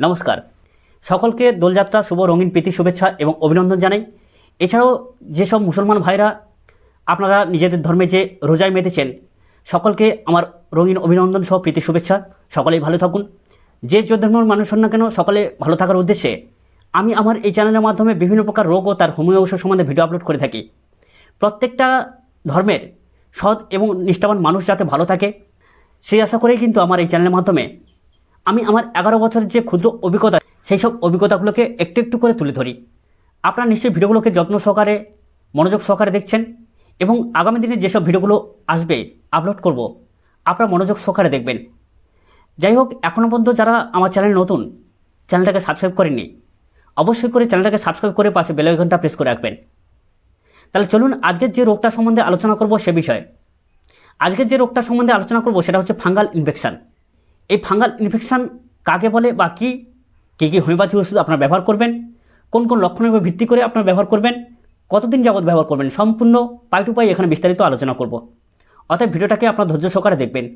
নমস্কার। সকলকে দোলযাত্রা, শুভ রঙিন প্রীতি, শুভেচ্ছা এবং অভিনন্দন জানাই। এছাড়াও যেসব মুসলমান ভাইরা আপনারা নিজেদের ধর্মে যে রোজায় মেতেছেন, সকলকে আমার রঙিন অভিনন্দন সহ প্রীতি, শুভেচ্ছা। সকলেই ভালো থাকুন। যে ধর্মের মানুষ হন না কেন, সকলে ভালো থাকার উদ্দেশ্যে আমি আমার এই চ্যানেলের মাধ্যমে বিভিন্ন প্রকার রোগ ও তার হোমিও ঔষধ সম্বন্ধে ভিডিও আপলোড করে থাকি। প্রত্যেকটা ধর্মের সৎ এবং নিষ্ঠাবান মানুষ যাতে ভালো থাকে, সেই আশা করেই কিন্তু আমার এই চ্যানেলের মাধ্যমে আমি আমার এগারো বছরের যে ক্ষুদ্র অভিজ্ঞতা, সেই সব অভিজ্ঞতাগুলোকে একটু একটু করে তুলে ধরি। আপনারা নিশ্চয়ই ভিডিওগুলোকে যত্ন সহকারে, মনোযোগ সহকারে দেখছেন এবং আগামী দিনে যেসব ভিডিওগুলো আসবে, আপলোড করব, আপনারা মনোযোগ সহকারে দেখবেন। যাই হোক এখনও পর্যন্ত যারা আমার চ্যানেল নতুন, চ্যানেলটাকে সাবস্ক্রাইব করেননি, অবশ্যই করে চ্যানেলটাকে সাবস্ক্রাইব করে পাশে বেল আইকনটা প্রেস করে রাখবেন। তাহলে চলুন আজকের যে রোগটা সম্বন্ধে আলোচনা করব সে বিষয়ে। আজকের যে রোগটা সম্বন্ধে আলোচনা করব সেটা হচ্ছে ফাঙ্গাল ইনফেকশান। এই ফাঙ্গাল ইনফেকশান কাকে বলে বা কী কী কী হোমিওপ্যাথি ওষুধ আপনার ব্যবহার করবেন, কোন কোন লক্ষণের উপর ভিত্তি করে আপনারা ব্যবহার করবেন, কতদিন যাবৎ ব্যবহার করবেন, সম্পূর্ণ পাই টু পাই এখানে বিস্তারিত আলোচনা করব। অতএব ভিডিওটাকে আপনার ধৈর্য সহকারে দেখবেন।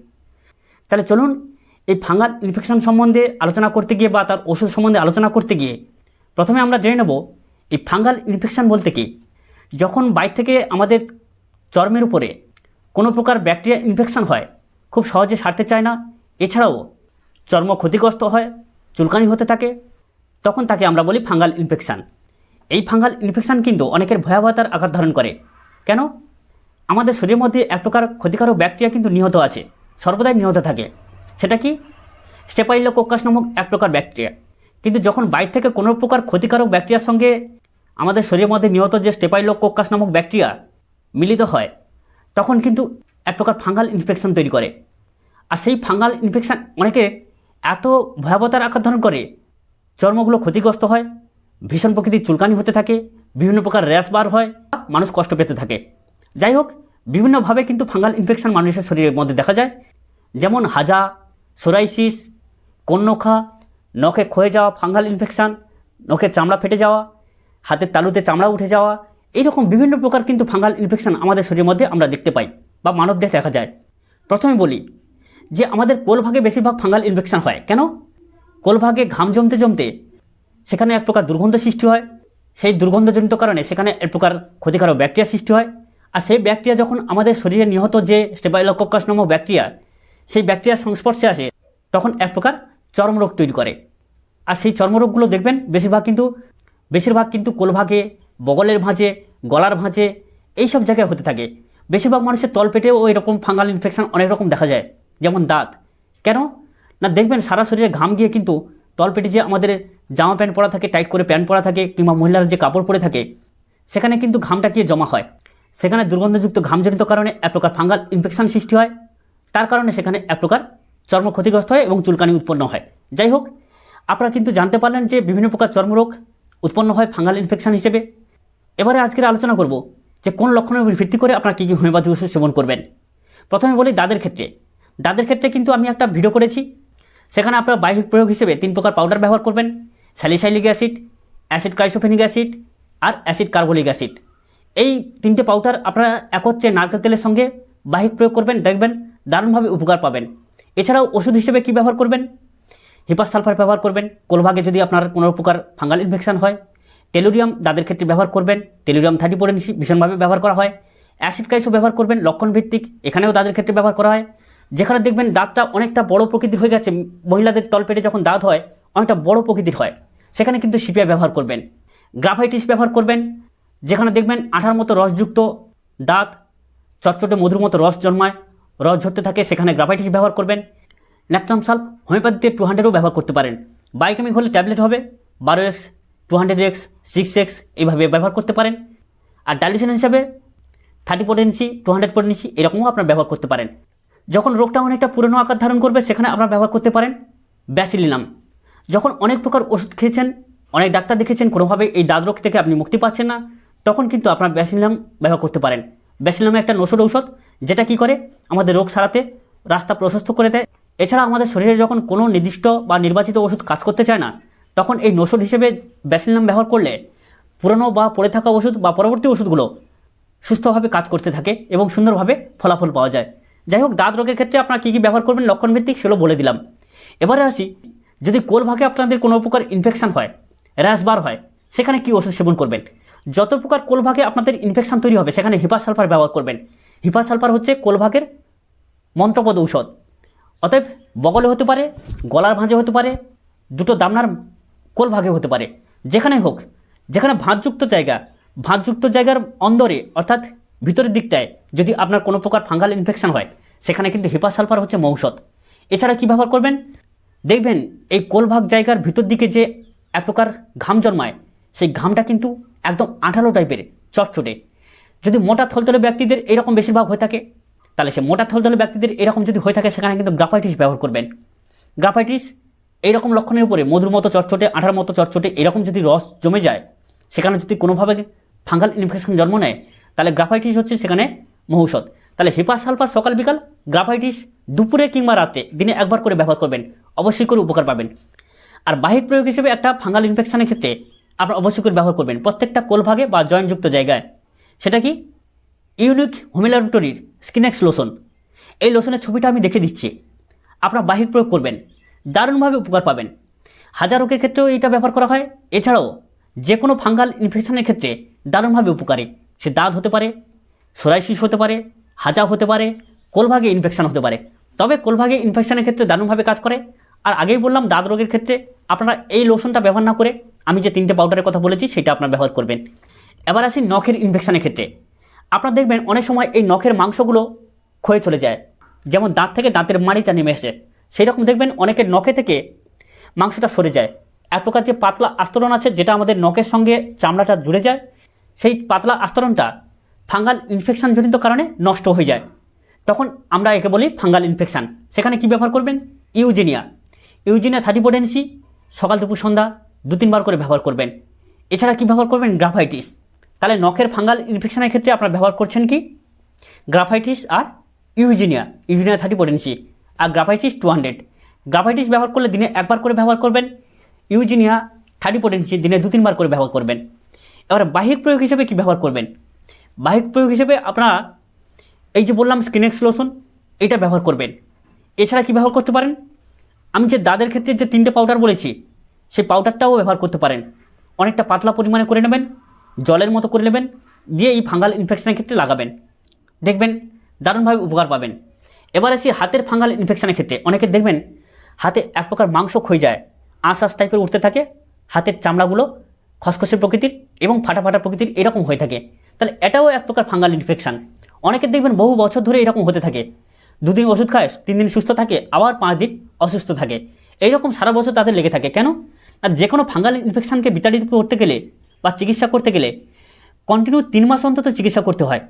তাহলে চলুন, এই ফাঙ্গাল ইনফেকশন সম্বন্ধে আলোচনা করতে গিয়ে বা তার ওষুধ সম্বন্ধে আলোচনা করতে গিয়ে প্রথমে আমরা জেনে নেব, এই ফাঙ্গাল ইনফেকশন বলতে কি? যখন বাইর থেকে আমাদের চর্মের উপরে কোনো প্রকার ব্যাকটেরিয়া ইনফেকশন হয়, খুব সহজে সারতে চায় না এছাড়াও চর্ম ক্ষতিগ্রস্ত হয়, চুলকানি হতে থাকে, তখন তাকে আমরা বলি ফাঙ্গাল ইনফেকশান। এই ফাঙ্গাল ইনফেকশান কিন্তু অনেকের ভয়াবহতার আকার ধারণ করে। কেন? আমাদের শরীরের মধ্যে এক প্রকার ক্ষতিকারক ব্যাকটেরিয়া কিন্তু নিহত আছে, সর্বদাই নিহত থাকে। সেটা কি? স্টেপাইলোকোকাস নামক এক প্রকার ব্যাকটেরিয়া। কিন্তু যখন বাইর থেকে কোনো প্রকার ক্ষতিকারক ব্যাকটেরিয়ার সঙ্গে আমাদের শরীরের মধ্যে নিহত যে স্টেপাইলোকোকাস নামক ব্যাকটেরিয়া মিলিত হয়, তখন কিন্তু এক প্রকার ফাঙ্গাল ইনফেকশন তৈরি করে। আর সেই ফাঙ্গাল ইনফেকশান অনেকের এত ভয়াবহতার আকার ধারণ করে চর্মগুলো ক্ষতিগ্রস্ত হয়, ভীষণ প্রকৃতির চুলকানি হতে থাকে, বিভিন্ন প্রকার র্যাশ বার হয়, মানুষ কষ্ট পেতে থাকে। যাই হোক, বিভিন্নভাবে কিন্তু ফাঙ্গাল ইনফেকশন মানুষের শরীরের মধ্যে দেখা যায়। যেমন হাজা, সোরাইসিস, কন্যখা, নখে ক্ষয়ে যাওয়া ফাঙ্গাল ইনফেকশান নখের চামড়া ফেটে যাওয়া, হাতের তালুতে চামড়া উঠে যাওয়া, এইরকম বিভিন্ন প্রকার কিন্তু ফাঙ্গাল ইনফেকশান আমাদের শরীরের মধ্যে আমরা দেখতে পাই বা মানব দেহে দেখা যায়। প্রথমে বলি যে আমাদের কোলভাগে বেশিরভাগ ফাঙ্গাল ইনফেকশন হয়। কেন? কোলভাগে ঘাম জমতে জমতে সেখানে এক প্রকার দুর্গন্ধ সৃষ্টি হয়। সেই দুর্গন্ধজনিত কারণে সেখানে এক প্রকার ক্ষতিকারক ব্যাকটেরিয়া সৃষ্টি হয়। আর সেই ব্যাকটেরিয়া যখন আমাদের শরীরে নিহত যে স্টেবাইলককাস নামক ব্যাকটেরিয়া, সেই ব্যাকটেরিয়ার সংস্পর্শে আসে, তখন এক প্রকার চর্মরোগ তৈরি করে। আর সেই চর্মরোগগুলো দেখবেন, বেশিরভাগ কিন্তু বেশিরভাগ কিন্তু কোলভাগে, বগলের ভাঁজে, গলার ভাঁজে এই সব জায়গায় হতে থাকে। বেশিরভাগ মানুষের তলপেটেও এরকম ফাঙ্গাল ইনফেকশন অনেক রকম দেখা যায়। যেমন দাঁত। কেন? না, দেখবেন সারা শরীরে ঘাম গিয়ে কিন্তু তলপেটে যে আমাদের জামা প্যান্ট পরা থাকে, টাইট করে প্যান্ট পরা থাকে, কিংবা মহিলার যে কাপড় পরে থাকে, সেখানে কিন্তু ঘামটা গিয়ে জমা হয়। সেখানে দুর্গন্ধযুক্ত ঘামজনিত কারণে এক প্রকার ফাঙ্গাল ইনফেকশন সৃষ্টি হয়। তার কারণে সেখানে এক প্রকার চর্ম ক্ষতিগ্রস্ত হয় এবং চুলকানি উৎপন্ন হয়। যাই হোক, আপনারা কিন্তু জানতে পারলেন যে বিভিন্ন প্রকার চর্মরোগ উৎপন্ন হয় ফাঙ্গাল ইনফেকশন হিসেবে। এবারে আজকের আলোচনা করব যে কোন লক্ষণের উপর ভিত্তি করে আপনারা কী কী হোমিওপ্যাথি ওষুধ সেবন করবেন। প্রথমে বলি দাঁতের ক্ষেত্রে। দাঁতের ক্ষেত্রে কিন্তু আমি একটা ভিডিও করেছি। সেখানে আপনারা বাহ্যিক প্রয়োগ হিসেবে তিন প্রকার পাউডার ব্যবহার করবেন। Salicylic acid acid chrysophanic acid আর অ্যাসিড কার্বলিক অ্যাসিড এই তিনটে পাউডার আপনারা একত্রে নারকেল তেলের সঙ্গে বাহিক প্রয়োগ করবেন, দেখবেন দারুণভাবে উপকার পাবেন। এছাড়াও ওষুধ হিসেবে কী ব্যবহার করবেন? হিপাস সালফার ব্যবহার করবেন। কোলভাগে যদি আপনার কোনো প্রকার ফাঙ্গাল ইনফেকশান হয়, টেলুরিয়াম দাঁতের ক্ষেত্রে ব্যবহার করবেন। টেলুরিয়াম থার্টি পরে ভীষণভাবে ব্যবহার করা হয়। অ্যাসিড ক্রাইসও ব্যবহার করবেন লক্ষণ ভিত্তিক। এখানেও দাঁতের ক্ষেত্রে ব্যবহার করা হয়। যেখানে দেখবেন দাঁতটা অনেকটা বড় প্রকৃতির হয়ে গেছে, মহিলাদের তলপেটে যখন দাঁত হয়, অনেকটা বড় প্রকৃতির হয়। সেখানে কিন্তু সিপিআই ব্যবহার করবেন। গ্রাফাইটিস ব্যবহার করবেন। যেখানে দেখবেন আঠার মতো রসযুক্ত দাঁত, চটচটে মধুর মতো রস জন্মায়, রস ঝরতে থাকে, সেখানে গ্রাফাইটিস ব্যবহার করবেন। ন্যাপটাম সাল্প হোমিওপ্যাথিতে টু হান্ড্রেডও ব্যবহার করতে পারেন। বায়োকেমিক হলে ট্যাবলেট হবে, বারো X, two hundred X, six X এইভাবে ব্যবহার করতে পারেন। আর ডাইলিউশন হিসাবে thirty potency two hundred potency এরকমও আপনার ব্যবহার করতে পারেন। যখন রোগটা অনেকটা পুরনো আকার ধারণ করবে, সেখানে আপনারা ব্যবহার করতে পারেন ব্যাসিলিনাম। যখন অনেক প্রকার ওষুধ খেয়েছেন, অনেক ডাক্তার দেখেছেন কোনোভাবে এই দাঁত রোগ থেকে আপনি মুক্তি পাচ্ছেন না, তখন কিন্তু আপনার ব্যাসিলিনাম ব্যবহার করতে পারেন। ব্যাসিলিনাম একটা নসর ঔষধ, যেটা কি করে? আমাদের রোগ সারাতে রাস্তা প্রশস্ত করে দেয়। এছাড়া আমাদের শরীরে যখন কোনো নির্দিষ্ট বা নির্বাচিত ওষুধ কাজ করতে চায় না, তখন এই নসর হিসেবে ব্যাসিলিনাম ব্যবহার করলে পুরনো বা পড়ে থাকা ওষুধ বা পরবর্তী ওষুধগুলো সুস্থভাবে কাজ করতে থাকে এবং সুন্দরভাবে ফলাফল পাওয়া যায়। যাই হোক দাঁত রোগের ক্ষেত্রে আপনারা কী কী ব্যবহার করবেন, লক্ষণভিত্তিক সেগুলো বলে দিলাম। এবারে আসি, যদি কোলভাগে আপনাদের কোনো প্রকার ইনফেকশান হয় র্যাশ বার হয়, সেখানে কি ওষুধ সেবন করবেন? যত প্রকার কোলভাগে আপনাদের ইনফেকশান তৈরি হবে, সেখানে হিপা সালফার ব্যবহার করবেন। হিপা সালফার হচ্ছে কোলভাগের মন্ত্রপদ ঔষধ। অতএব, বগলে হতে পারে, গলার ভাঁজে হতে পারে, দুটো দামনার কোল ভাগে হতে পারে। যেখানে হোক, যেখানে ভাঁজযুক্ত জায়গা, ভাঁজযুক্ত জায়গার অন্দরে, অর্থাৎ ভিতরের দিকটায় যদি আপনার কোনো প্রকার ফাঙ্গাল ইনফেকশন হয়, সেখানে কিন্তু হিপা সালফার হচ্ছে মৌষধ। এছাড়া কী ব্যবহার করবেন? দেখবেন এই কোলভাগ জায়গার ভিতর দিকে যে এক প্রকার ঘাম জন্মায়, সেই ঘামটা কিন্তু একদম আঠালো টাইপের, চটচটে। যদি মোটা থলতলে ব্যক্তিদের এরকম বেশিরভাগ হয়ে থাকে, তাহলে সে মোটা থলতলে ব্যক্তিদের এরকম যদি হয়ে থাকে, সেখানে কিন্তু গ্রাফাইটিস ব্যবহার করবেন। গ্রাফাইটিস এইরকম লক্ষণের উপরে মধুর মতো চটচটে, আঠার মতো চটচটে, এরকম যদি রস জমে যায়, সেখানে যদি কোনোভাবে ফাঙ্গাল ইনফেকশন জন্ম নেয় তাহলে গ্রাফাইটিস হচ্ছে সেখানে মহৌষধ। তাহলে হিপা সালফার সকাল বিকাল, গ্রাফাইটিস দুপুরে কিংবা রাতে, দিনে একবার করে ব্যবহার করবেন, অবশ্যই করে উপকার পাবেন। আর বাহিক প্রয়োগ হিসেবে একটা ফাঙ্গাল ইনফেকশনের ক্ষেত্রে আপনারা অবশ্যই করে ব্যবহার করবেন, প্রত্যেকটা কোলভাগে বা জয়েন্টযুক্ত জায়গায়। সেটা কি? ইউনিক হোমিলারটরির স্কিনেক্স লোশন। এই লোশনের ছবিটা আমি দেখে দিচ্ছি। আপনার বাহিক প্রয়োগ করবেন, দারুণভাবে উপকার পাবেন। হাজার রোগের ক্ষেত্রেও এটা ব্যবহার করা হয়। এছাড়াও যে কোনো ফাঙ্গাল ইনফেকশনের ক্ষেত্রে দারুণভাবে উপকারী। সে দাঁত হতে পারে, সোরাইসিস হতে পারে হাজা হতে পারে, কোলভাগে ইনফেকশান হতে পারে। তবে কোলভাগে ইনফেকশানের ক্ষেত্রে দারুণভাবে কাজ করে। আর আগেই বললাম দাঁত রোগের ক্ষেত্রে আপনারা এই লোশনটা ব্যবহার না করে আমি যে তিনটে পাউডারের কথা বলেছি, সেটা আপনারা ব্যবহার করবেন। এবার আসি নখের ইনফেকশানের ক্ষেত্রে। আপনারা দেখবেন অনেক সময় এই নখের মাংসগুলো ক্ষয়ে চলে যায়। যেমন দাঁত থেকে দাঁতের মাড়িটা নেমে আসে। সেই রকম দেখবেন অনেকের নখে থেকে মাংসটা সরে যায়। এক প্রকার যে পাতলা আস্তরণ আছে, যেটা আমাদের নখের সঙ্গে চামড়াটা জুড়ে যায় সেই পাতলা আস্তরণটা ফাঙ্গাল ইনফেকশনজনিত কারণে নষ্ট হয়ে যায়। তখন আমরা একে বলি ফাঙ্গাল ইনফেকশান। সেখানে কি ব্যবহার করবেন? ইউজেনিয়া। ইউজেনিয়া থার্টি পোটেন্সি সকাল দুপুর সন্ধ্যা দু তিনবার করে ব্যবহার করবেন। এছাড়া কি ব্যবহার করবেন? গ্রাফাইটিস। তাহলে নখের ফাঙ্গাল ইনফেকশনের ক্ষেত্রে আপনারা ব্যবহার করছেন কি? গ্রাফাইটিস আর ইউজিনিয়া। ইউজিনিয়া থার্টি পোটেন্সি আর গ্রাফাইটিস টু হান্ড্রেড। গ্রাফাইটিস ব্যবহার করলে দিনে একবার করে ব্যবহার করবেন। ইউজিনিয়া থার্টি পোটেন্সি দিনে দু তিনবার করে ব্যবহার করবেন। এবার বাহিক প্রয়োগ হিসেবে কি ব্যবহার করবেন? বাহিক প্রয়োগ হিসেবে আপনারা এই যে বললাম স্কিনেক্স লোশন এটা ব্যবহার করবেন। এছাড়া কি ব্যবহার করতে পারেন? আমি যে দাদের ক্ষেত্রে যে তিনটে পাউডার বলেছি, সেই পাউডারটাও ব্যবহার করতে পারেন। অনেকটা পাতলা পরিমাণে করে নেবেন, জলের মতো করে নেবেন, দিয়ে এই ফাঙ্গাল ইনফেকশনের ক্ষেত্রে লাগাবেন। দেখবেন দারুণভাবে উপকার পাবেন। এবার আসি হাতের ফাঙ্গাল ইনফেকশনের ক্ষেত্রে। অনেকে দেখবেন হাতে এক প্রকার মাংস ক্ষয়ে যায়, আঁশ আঁশ টাইপের উঠতে থাকে, হাতের চামড়াগুলো খসখসে প্রকৃতির এবং ফাটা ফাটা প্রকৃতির এরকম হয়ে থাকে। তাহলে এটাও এক প্রকার ফাঙ্গাল ইনফেকশান অনেকে দেখবেন বহু বছর ধরে এরকম হতে থাকে। দুদিন ওষুধ খায়, তিন দিন সুস্থ থাকে, আবার পাঁচ দিন অসুস্থ থাকে। এইরকম সারা বছর তাদের লেগে থাকে। কেন? আর যে কোনো ফাঙ্গাল ইনফেকশনকে বিতাড়িত করতে গেলে বা চিকিৎসা করতে গেলে কন্টিনিউ তিন মাস অন্তত চিকিৎসা করতে হয়।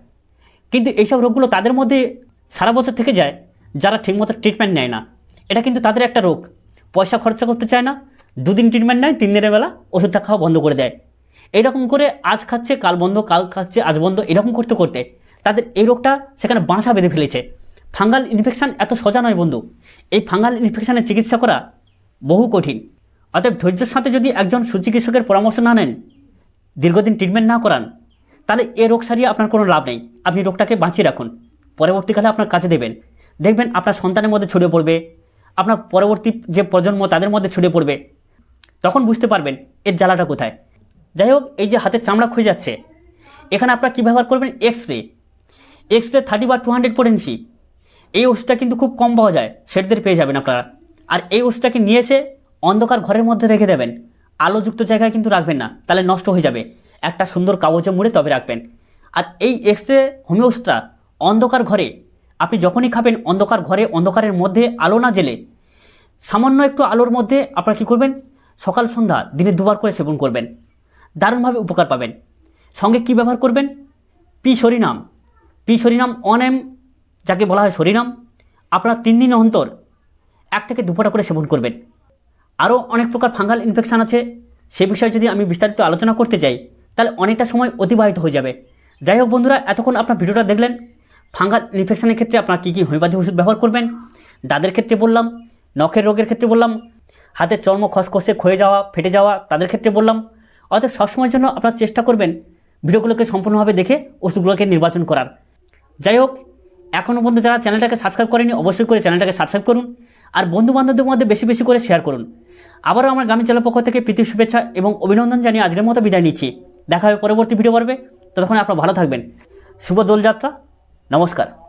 কিন্তু এইসব রোগগুলো তাদের মধ্যে সারা বছর থেকে যায়, যারা ঠিকমতো ট্রিটমেন্ট নেয় না। এটা কিন্তু তাদের একটা রোগ। পয়সা খরচা করতে চায় না, দুদিন ট্রিটমেন্ট নেয়, তিন দিনের বেলা ওষুধটা খাওয়া বন্ধ করে দেয়। এইরকম করে আজ খাচ্ছে, কাল বন্ধ, কাল খাচ্ছে, আজ বন্ধ, এরকম করতে করতে তাদের এই রোগটা সেখানে বাসা বেঁধে ফেলেছে। ফাঙ্গাল ইনফেকশান এত সোজা নয় বন্ধু। এই ফাঙ্গাল ইনফেকশানের চিকিৎসা করা বহু কঠিন। অতএব ধৈর্যের সাথে যদি একজন সুচিকিৎসকের পরামর্শ না নেন, দীর্ঘদিন ট্রিটমেন্ট না করান, তাহলে এ রোগ সারিয়ে আপনার কোনো লাভ নেই। আপনি রোগটাকে বাঁচিয়ে রাখুন। পরবর্তীকালে আপনার কাছে দেবেন। দেখবেন আপনার সন্তানের মধ্যে ছড়িয়ে পড়বে, আপনার পরবর্তী যে প্রজন্ম তাদের মধ্যে ছড়িয়ে পড়বে। তখন বুঝতে পারবেন এর জ্বালাটা কোথায়। যাই হোক এই যে হাতের চামড়া খুঁজে যাচ্ছে। এখানে আপনারা কী ব্যবহার করবেন? X ray X ray thirty বা টু হান্ড্রেড পোটেন্সি এই ওষুধটা কিন্তু খুব কম পাওয়া যায়। সেটদের পেয়ে যাবেন আপনারা। আর এই ওষুধটাকে নিয়ে এসে অন্ধকার ঘরের মধ্যে রেখে দেবেন। আলোযুক্ত জায়গায় কিন্তু রাখবেন না। তাহলে নষ্ট হয়ে যাবে। একটা সুন্দর কাগজে মুড়ে তবে রাখবেন। আর এই এক্স রে হোমিও ওষুধটা অন্ধকার ঘরে, আপনি যখনই খাবেন, অন্ধকার ঘরে, অন্ধকারের মধ্যে আলো না জেলে, সামান্য একটু আলোর মধ্যে আপনারা কী করবেন? সকাল সন্ধ্যা, দিনে দুবার করে সেবন করবেন। দারুণভাবে উপকার পাবেন। সঙ্গে কি ব্যবহার করবেন? P psorinum. পি সরিনাম অন এম যাকে বলা হয় সরিনাম, আপনারা তিন দিন অন্তর এক থেকে দুপোটা করে সেবন করবেন। আরও অনেক প্রকার ফাঙ্গাল ইনফেকশান আছে, সে বিষয়ে যদি আমি বিস্তারিত আলোচনা করতে চাই তাহলে অনেকটা সময় অতিবাহিত হয়ে যাবে। যাই হোক বন্ধুরা, এতক্ষণ আপনার ভিডিওটা দেখলেন। ফাঙ্গাল ইনফেকশানের ক্ষেত্রে আপনারা কী কী হোমিওপ্যাথি ওষুধ ব্যবহার করবেন? দাদের ক্ষেত্রে বললাম, নখের রোগের ক্ষেত্রে বললাম, হাতের চর্ম খসখসে ক্ষয়ে যাওয়া, ফেটে যাওয়া, তাদের ক্ষেত্রে বললাম অতএব সবসময়ের জন্য আপনারা চেষ্টা করবেন ভিডিওগুলোকে সম্পূর্ণভাবে দেখে ওষুধগুলোকে নির্বাচন করার। যাই হোক, এখনও পর্যন্ত যারা চ্যানেলটাকে সাবস্ক্রাইব করেনি, অবশ্যই করে চ্যানেলটাকে সাবস্ক্রাইব করুন আর বন্ধু বান্ধবদের মধ্যে বেশি বেশি করে শেয়ার করুন। আবারও আমার গ্রামীণ জেলার পক্ষ থেকে প্রীতি শুভেচ্ছা এবং অভিনন্দন জানিয়ে আজকের মতো বিদায় নিচ্ছি। দেখা হবে পরবর্তী ভিডিও পর্বে। ততক্ষণ আপনারা ভালো থাকবেন। শুভ দোলযাত্রা। নমস্কার।